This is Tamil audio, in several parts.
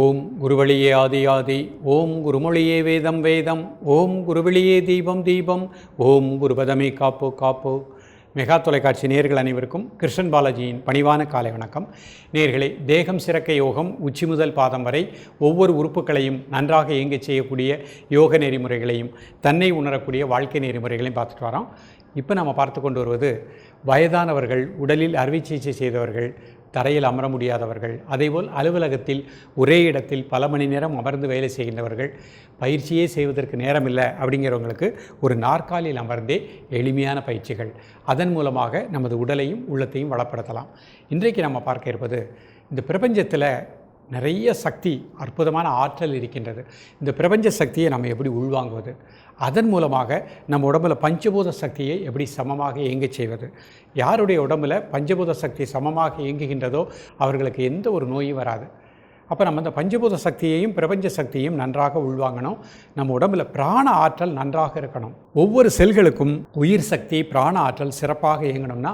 ஓம் குருவழியே ஆதி ஆதி ஓம் குருமொழியே வேதம் வேதம் ஓம் குருவழியே தீபம் தீபம் ஓம் குருபதமே காப்பு காப்பு. மெகா தொலைக்காட்சி நேர்கள் அனைவருக்கும் கிருஷ்ணன் பாலாஜியின் பணிவான காலை வணக்கம். நேர்களே தேகம் சிறக்க யோகம் உச்சி முதல் பாதம் வரை ஒவ்வொரு உறுப்புகளையும் நன்றாக இயங்கச் செய்யக்கூடிய யோக நெறிமுறைகளையும் தன்னை உணரக்கூடிய வாழ்க்கை நெறிமுறைகளையும் பார்த்துட்டு வரோம். இப்போ நம்ம பார்த்து கொண்டு வருவது வயதானவர்கள் உடலில் அறுவை சிகிச்சை செய்தவர்கள் தரையில் அமர முடியாதவர்கள் அதேபோல் அலுவலகத்தில் ஒரே இடத்தில் பல மணி நேரம் அமர்ந்து வேலை செய்கின்றவர்கள் பயிற்சியே செய்வதற்கு நேரமில்லை அப்படிங்கிறவங்களுக்கு ஒரு நாற்காலியில் அமர்ந்தே எளிமையான பயிற்சிகள். அதன் மூலமாக நமது உடலையும் உள்ளத்தையும் வளப்படுத்தலாம். இன்றைக்கு நம்ம பார்க்க இருப்பது இந்த பிரபஞ்சத்தில் நிறைய சக்தி அற்புதமான ஆற்றல் இருக்கின்றது. இந்த பிரபஞ்ச சக்தியை நம்ம எப்படி உள்வாங்குவது? அதன் மூலமாக நம்ம உடம்புல பஞ்சபூத சக்தியை எப்படி சமமாக இயங்க செய்வது? யாருடைய உடம்புல பஞ்சபூத சக்தி சமமாக இயங்குகின்றதோ அவர்களுக்கு எந்த ஒரு நோயும் வராது. அப்போ நம்ம இந்த பஞ்சபூத சக்தியையும் பிரபஞ்ச சக்தியையும் நன்றாக உள்வாங்கணும். நம்ம உடம்புல பிராண ஆற்றல் நன்றாக இருக்கணும். ஒவ்வொரு செல்களுக்கும் உயிர் சக்தி பிராண ஆற்றல் சிறப்பாக இயங்கணும்னா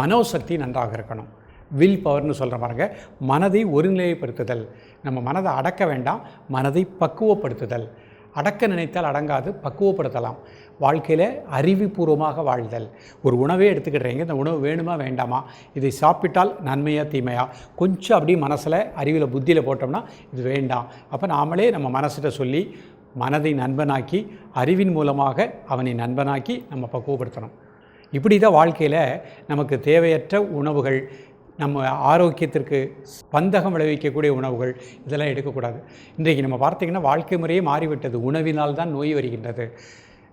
மனோசக்தி நன்றாக இருக்கணும். வில் பவர்னு சொல்கிற பாருங்க. மனதை ஒருநிலைப்படுத்துதல். நம்ம மனதை அடக்க வேண்டாம் மனதை பக்குவப்படுத்துதல். அடக்க நினைத்தால் அடங்காது பக்குவப்படுத்தலாம். வாழ்க்கையில் அறிவுபூர்வமாக வாழ்தல். ஒரு உணவே எடுத்துக்கிட்டுறீங்க இந்த உணவு வேணுமா வேண்டாமா? இதை சாப்பிட்டால் நன்மையா தீமையா? கொஞ்சம் அப்படியே மனசில் அறிவில் புத்தியில் போட்டோம்னா இது வேண்டாம். அப்போ நாமளே நம்ம மனசிட்ட சொல்லி மனதை நண்பனாக்கி அறிவின் மூலமாக அவனை நண்பனாக்கி நம்ம பக்குவப்படுத்தணும். இப்படி தான் வாழ்க்கையில் நமக்கு தேவையற்ற உணவுகள் நம்ம ஆரோக்கியத்திற்கு பந்தகம் விளைவிக்கக்கூடிய உணவுகள் இதெல்லாம் எடுக்கக்கூடாது. இன்றைக்கு நம்ம பார்த்தீங்கன்னா வாழ்க்கை முறையே மாறிவிட்டது. உணவினால் தான் நோய் வருகின்றது.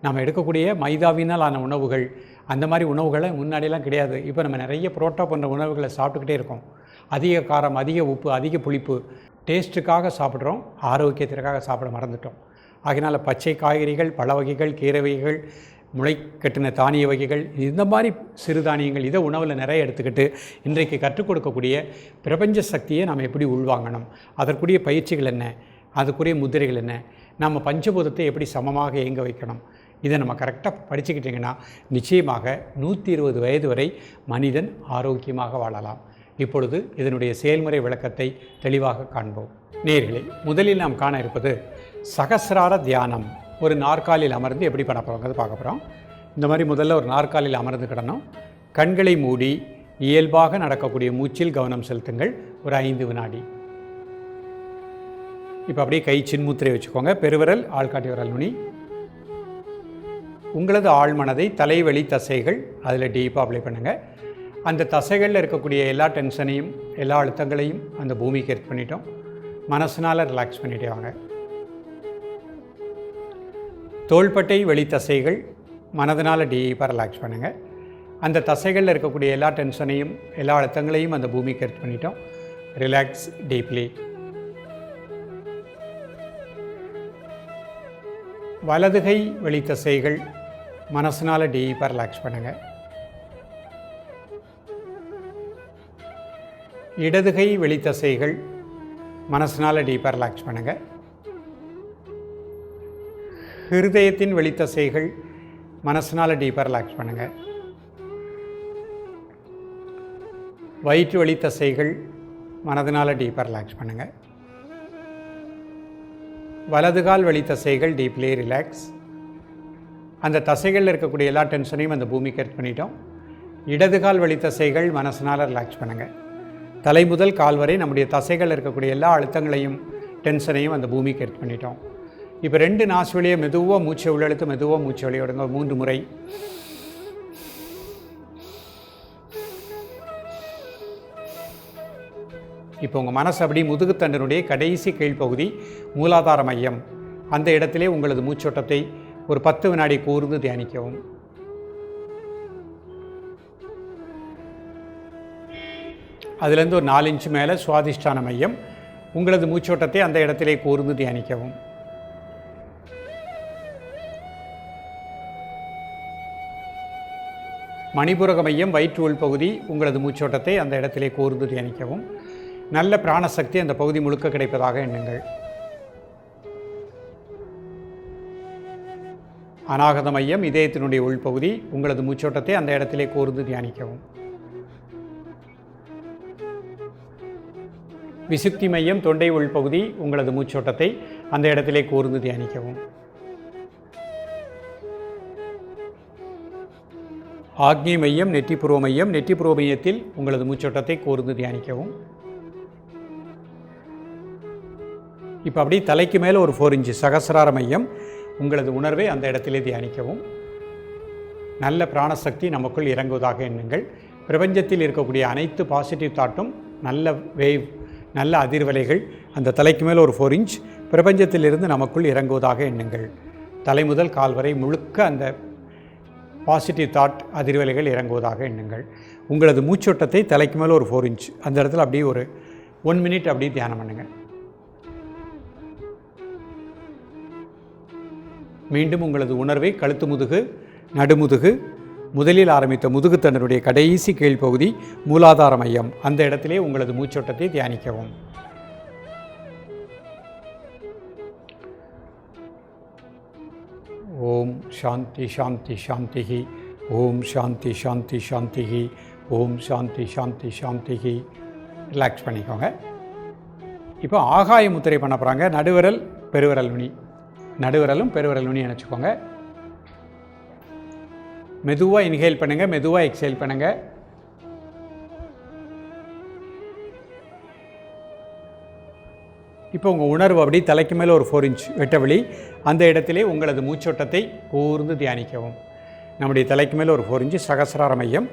நம்ம எடுக்கக்கூடிய மைதாவினால் ஆன உணவுகள் அந்த மாதிரி உணவுகளை முன்னாடியெல்லாம் கிடையாது. இப்போ நம்ம நிறைய புரோட்டா போன்ற உணவுகளை சாப்பிட்டுக்கிட்டே இருக்கோம். அதிக காரம் அதிக உப்பு அதிக புளிப்பு டேஸ்ட்டுக்காக சாப்பிட்றோம். ஆரோக்கியத்திற்காக சாப்பிட மறந்துட்டோம். அதனால் பச்சை காய்கறிகள் பழ வகைகள் கீரை வகைகள் முளை கட்டின தானிய வகைகள் இந்த மாதிரி சிறுதானியங்கள் இதை உணவில் நிறைய எடுத்துக்கிட்டு இன்றைக்கு கற்றுக் கொடுக்கக்கூடிய பிரபஞ்ச சக்தியை நாம் எப்படி உள்வாங்கணும்? அதற்குரிய பயிற்சிகள் என்ன? அதுக்குரிய முதிரைகள் என்ன? நம்ம பஞ்சபூதத்தை எப்படி சமமாக இயங்க வைக்கணும்? இதை நம்ம கரெக்டாக படிச்சுக்கிட்டிங்கன்னா நிச்சயமாக நூற்றி இருபது வயது வரை மனிதன் ஆரோக்கியமாக வாழலாம். இப்பொழுது இதனுடைய செயல்முறை விளக்கத்தை தெளிவாக காண்போம். நேர்களே முதலில் நாம் காண இருப்பது சகசிரார தியானம். ஒரு நாற்காலியில் அமர்ந்து எப்படி பண்ண போகிறோங்கிறது பார்க்க போகிறோம் இந்த மாதிரி முதல்ல ஒரு நாற்காலியில் அமர்ந்து கிடணும். கண்களை மூடி இயல்பாக நடக்கக்கூடிய மூச்சில் கவனம் செலுத்துங்கள். ஒரு ஐந்து வினாடி. இப்போ அப்படியே கை சின்முத்திரை வச்சுக்கோங்க. பெருவிரல் ஆள்காட்டி விரல் நுனி. உங்களது ஆழ்மனதை தலைவலி தசைகள் அதில் டீப்பாக அப்ளை பண்ணுங்கள் அந்த தசைகளில் இருக்கக்கூடிய எல்லா டென்ஷனையும் எல்லா அழுத்தங்களையும் அந்த பூமிக்கு ஏற்று பண்ணிட்டோம். மனசினால் ரிலாக்ஸ் பண்ணிட்டே வாங்க. தோள்பட்டை வெளி தசைகள் மனதனால் டீப்பாக ரிலாக்ஸ் பண்ணுங்கள் அந்த தசைகளில் இருக்கக்கூடிய எல்லா டென்ஷனையும் எல்லா அழுத்தங்களையும் அந்த பூமிக்கு எடுத்து பண்ணிட்டோம். ரிலாக்ஸ் டீப்லி வலதுகை வெளி தசைகள் மனசனால் டீப்பாக ரிலாக்ஸ் பண்ணுங்கள் இடதுகை வெளி தசைகள் மனசனால் டீப்பாக ரிலாக்ஸ் பண்ணுங்கள் ஹிருதயத்தின் வெளித்தசைகள் மனசனால் டீப்பாக ரிலாக்ஸ் பண்ணுங்கள் வயிற்று வழித்தசைகள் மனதினால் டீப்பாக ரிலாக்ஸ் பண்ணுங்கள் வலதுகால் வழித்தசைகள் டீப்லே ரிலாக்ஸ் அந்த தசைகளில் இருக்கக்கூடிய எல்லா டென்ஷனையும் அந்த பூமிக்கு எர்த் பண்ணிட்டோம். இடதுகால் வழித்தசைகள் மனசனால் ரிலாக்ஸ் பண்ணுங்கள் தலை முதல் கால் வரை நம்முடைய தசைகளில் இருக்கக்கூடிய எல்லா அழுத்தங்களையும் டென்ஷனையும் அந்த பூமிக்கு எர்த் பண்ணிட்டோம். இப்போ ரெண்டு நாசு வழியை மெதுவாக மூச்சை உள்ளெழுத்து மெதுவாக மூச்சை வெளியே விடுங்க மூன்று முறை. இப்போ உங்கள் மனசு அப்படி முதுகுத்தண்டனுடைய கடைசி கீழ்ப்பகுதி மூலாதார மையம். அந்த இடத்திலே உங்களது மூச்சோட்டத்தை ஒரு பத்து வினாடி கூர்ந்து தியானிக்கவும். அதுலேருந்து ஒரு நாலு இன்ச்சு மேலே சுவாதிஷ்டான மையம். உங்களது மூச்சோட்டத்தை அந்த இடத்திலே கூர்ந்து தியானிக்கவும். மணிபுரக மையம் வயிற்று உள்பகுதி உங்களது மூச்சோட்டத்தை அந்த இடத்திலே கூர்ந்து தியானிக்கவும். நல்ல பிராணசக்தி அந்த பகுதி முழுக்க கிடைப்பதாக எண்ணுங்கள். அநாகத மையம் இதயத்தினுடைய உள்பகுதி உங்களது மூச்சோட்டத்தை அந்த இடத்திலே கூர்ந்து தியானிக்கவும். விசுக்தி மையம் தொண்டை உள்பகுதி உங்களது மூச்சோட்டத்தை அந்த இடத்திலே கூர்ந்து தியானிக்கவும். ஆக்னி மையம் நெற்றிப்புருவ மையம். நெற்றிப்புருவ மையத்தில் உங்களது மூச்சோட்டத்தை கூர்ந்து தியானிக்கவும். இப்போ அப்படியே தலைக்கு மேலே ஒரு ஃபோர் இன்ச்சு சகசிரார மையம். உங்களது உணர்வை அந்த இடத்திலே தியானிக்கவும். நல்ல பிராணசக்தி நமக்குள் இறங்குவதாக எண்ணுங்கள். பிரபஞ்சத்தில் இருக்கக்கூடிய அனைத்து பாசிட்டிவ் தாட்டும் நல்ல வேவ் நல்ல அதிர்வலைகள் அந்த தலைக்கு மேலே ஒரு ஃபோர் இன்ச் பிரபஞ்சத்திலிருந்து நமக்குள் இறங்குவதாக எண்ணுங்கள். தலை முதல் கால் வரை முழுக்க அந்த பாசிட்டிவ் தாட் அதிர்வலைகள் இறங்குவதாக எண்ணுங்கள். உங்களது மூச்சோட்டத்தை தலைக்கு மேலே ஒரு ஃபோர் இன்ச் அந்த இடத்துல அப்படியே ஒரு ஒன் மினிட் அப்படியே தியானம் பண்ணுங்கள். மீண்டும் உங்களது உணர்வை கழுத்து முதுகு நடுமுதுகு முதலில் ஆரம்பித்த முதுகுத்தன்னருடைய கடைசி கீழ்ப்பகுதி மூலாதார மையம். அந்த இடத்திலே உங்களது மூச்சோட்டத்தை தியானிக்கவும். ஓம் சாந்தி சாந்தி சாந்திகி. ஓம் சாந்தி சாந்தி சாந்திகி. ஓம் சாந்தி சாந்தி சாந்திகி. ரிலாக்ஸ் பண்ணிக்கோங்க. இப்போ ஆகாய முத்திரை பண்ண போகிறாங்க நடுவிரல் பெருவிரல் நுனி. நடுவிரலும் பெருவிரல் நுனி நினச்சிக்கோங்க மெதுவாக இன்ஹேல் பண்ணுங்கள் மெதுவாக எக்ஸேல் பண்ணுங்கள் இப்போ உங்கள் உணர்வு அப்படி தலைக்கு மேலே ஒரு ஃபோர் இன்ச் வெட்டவெளி அந்த இடத்திலே உங்களது மூச்சோட்டத்தை கூர்ந்து தியானிக்கவும். நம்முடைய தலைக்கு மேலே ஒரு ஃபோர் இன்ச்சு சகசிரார மையம்.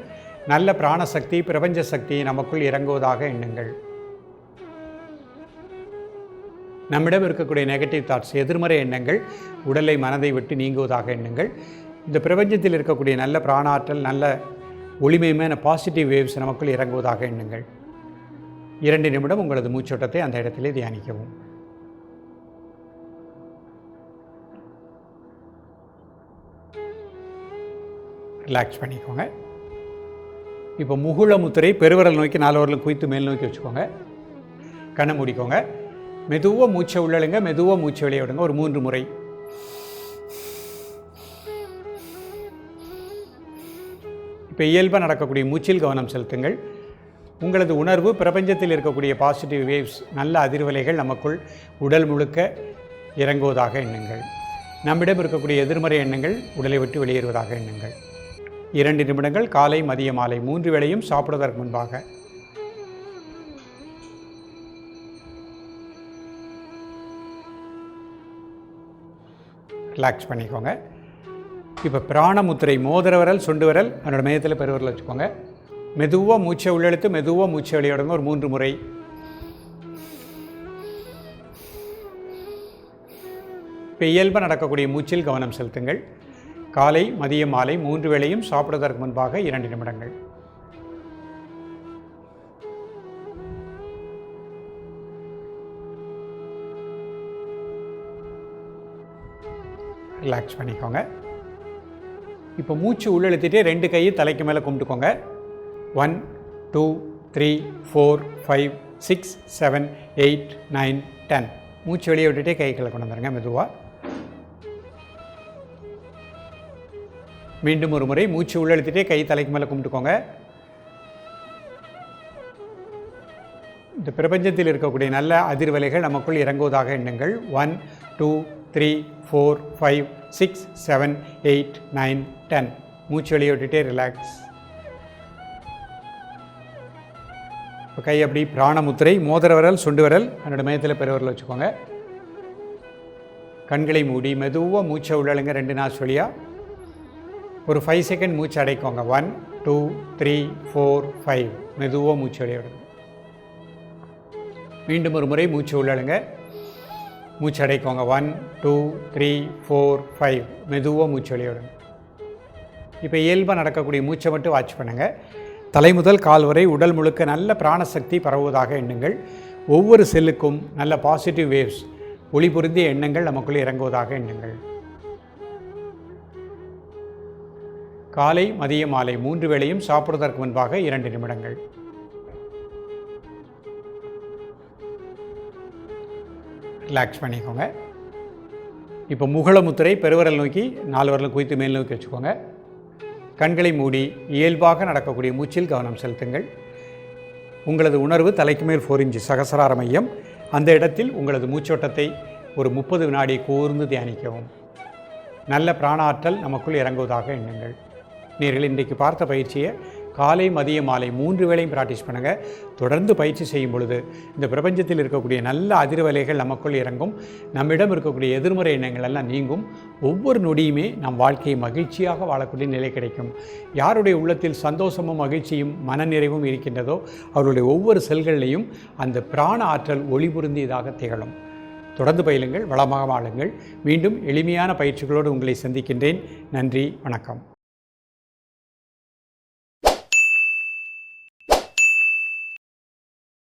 நல்ல பிராணசக்தி பிரபஞ்ச சக்தி நமக்குள் இறங்குவதாக எண்ணுங்கள். நம்மிடம் இருக்கக்கூடிய நெகட்டிவ் தாட்ஸ் எதிர்மறை எண்ணங்கள் உடலை மனதை விட்டு நீங்குவதாக எண்ணுங்கள். இந்த பிரபஞ்சத்தில் இருக்கக்கூடிய நல்ல பிராணாற்றல் நல்ல ஒளிமயமான பாசிட்டிவ் வேவ்ஸ் நமக்குள் இறங்குவதாக எண்ணுங்கள். இரண்டு நிமிடம் உங்களது மூச்சோட்டத்தை அந்த இடத்திலே தியானிக்கவும். ரிலாக்ஸ் பண்ணிக்கோங்க. இப்போ முகுள முத்திரை பெருவிரல் நோக்கி நாலு வரலும் குவித்து மேல் நோக்கி வச்சுக்கோங்க. கண்ணை மூடிக்கோங்க. மெதுவாக மூச்சை உள்ளழுங்க மெதுவாக மூச்சை வெளியே விடுங்க. ஒரு மூன்று முறை. இப்போ இயல்பாக நடக்கக்கூடிய மூச்சில் கவனம் செலுத்துங்கள். உங்களது உணர்வு பிரபஞ்சத்தில் இருக்கக்கூடிய பாசிட்டிவ் வேவ்ஸ் நல்ல அதிர்வலைகள் நமக்குள் உடல் முழுக்க இறங்குவதாக எண்ணுங்கள். நம்மிடம் இருக்கக்கூடிய எதிர்மறை எண்ணங்கள் உடலை விட்டு வெளியேறுவதாக எண்ணுங்கள். இரண்டு நிமிடங்கள் காலை மதிய மாலை மூன்று வேளையும் சாப்பிடுவதற்கு முன்பாக. ரிலாக்ஸ் பண்ணிக்கோங்க. இப்போ பிராணமுத்திரை மோதிர விரல் சுண்டு விரல் அதனோட மையத்தில் பெருவரில் வச்சுக்கோங்க. மெதுவாக மூச்சை உள்ளெழுத்து மெதுவாக மூச்சை வெளியிடணும் ஒரு மூன்று முறை. இப்போ இயல்பாக நடக்கக்கூடிய மூச்சில் கவனம் செலுத்துங்கள். காலை மதியம் மாலை மூன்று வேளையும் சாப்பிடுவதற்கு முன்பாக இரண்டு நிமிடங்கள். ரிலாக்ஸ் பண்ணிக்கோங்க. இப்போ மூச்சு உள்ளெழுத்திட்டு ரெண்டு கையை தலைக்கு மேலே கும்பிட்டுக்கோங்க. One two three four five six seven eight nine ten. மூச்சு வெளியே விட்டுட்டே கைகளை கொண்டு வந்துருங்க மெதுவாக மீண்டும் ஒரு முறை மூச்சு உள்ளெழுத்திட்டே கை தலைக்கு மேலே கும்பிட்டுக்கோங்க. இந்த பிரபஞ்சத்தில் இருக்கக்கூடிய நல்ல அதிர்வலைகள் நமக்குள் இறங்குவதாக எண்ணுங்கள். One two three four five six seven eight nine ten. மூச்சு வெளியே விட்டுட்டே ரிலாக்ஸ். இப்போ கை அப்படி பிராணமுத்திரை மோதிர விரல் சுண்டு விரல் என்னோடய மையத்தில் பெருவரில் வச்சுக்கோங்க. கண்களை மூடி மெதுவாக மூச்சை உள்ளழுங்க ரெண்டு நாள் சொல்லியா ஒரு ஃபைவ் செகண்ட் மூச்சு அடைக்கோங்க. One two three four five மெதுவாக மூச்சு அடைய விடுங்க. மீண்டும் ஒரு முறை மூச்சு உள்ளழுங்க. மூச்சு அடைக்கோங்க. One two three four five மெதுவாக மூச்சு வெளியே இப்போ இயல்பாக நடக்கக்கூடிய மூச்சை மட்டும் வாட்ச் பண்ணுங்கள் தலை முதல் கால் வரை உடல் முழுக்க நல்ல பிராணசக்தி பரவுவதாக எண்ணுங்கள். ஒவ்வொரு செல்லுக்கும் நல்ல பாசிட்டிவ் வேவ்ஸ் ஒளி பொருந்திய எண்ணங்கள் நமக்குள்ளே இறங்குவதாக எண்ணுங்கள். காலை மதிய மாலை மூன்று வேளையும் சாப்பிடுவதற்கு முன்பாக இரண்டு நிமிடங்கள். ரிலாக்ஸ் பண்ணிக்கோங்க. இப்போ முகல முத்திரை பெருவரல் நோக்கி நாலு வரலும் குவித்து மேல் நோக்கி வச்சுக்கோங்க. கண்களை மூடி இயல்பாக நடக்கக்கூடிய மூச்சில் கவனம் செலுத்துங்கள். உங்களது உணர்வு தலைக்கு மேல் ஃபோர் இன்ச்சு சகசரார மையம். அந்த இடத்தில் உங்களது மூச்சோட்டத்தை ஒரு முப்பது வினாடி கூர்ந்து தியானிக்கவும். நல்ல பிராணாற்றல் நமக்குள் இறங்குவதாக எண்ணுங்கள். நீங்கள் இன்றைக்கு பார்த்த பயிற்சியை காலை மதிய மாலை மூன்று வேளையும் ப்ராக்டிஸ் பண்ணுங்கள் தொடர்ந்து பயிற்சி செய்யும் பொழுது இந்த பிரபஞ்சத்தில் இருக்கக்கூடிய நல்ல அதிர்வலைகள் நமக்குள் இறங்கும். நம்மிடம் இருக்கக்கூடிய எதிர்மறை எண்ணங்கள் எல்லாம் நீங்கும். ஒவ்வொரு நொடியுமே நம் வாழ்க்கையை மகிழ்ச்சியாக வாழக்கூடிய நிலை கிடைக்கும். யாருடைய உள்ளத்தில் சந்தோஷமும் மகிழ்ச்சியும் மனநிறைவும் இருக்கின்றதோ அவருடைய ஒவ்வொரு செல்கள்லையும் அந்த பிராண ஆற்றல் ஒளிபுருந்தியதாக திகழும். தொடர்ந்து பயிலுங்கள் வளமாக வாழுங்கள். மீண்டும் எளிமையான பயிற்சிகளோடு உங்களை சந்திக்கின்றேன். நன்றி வணக்கம்.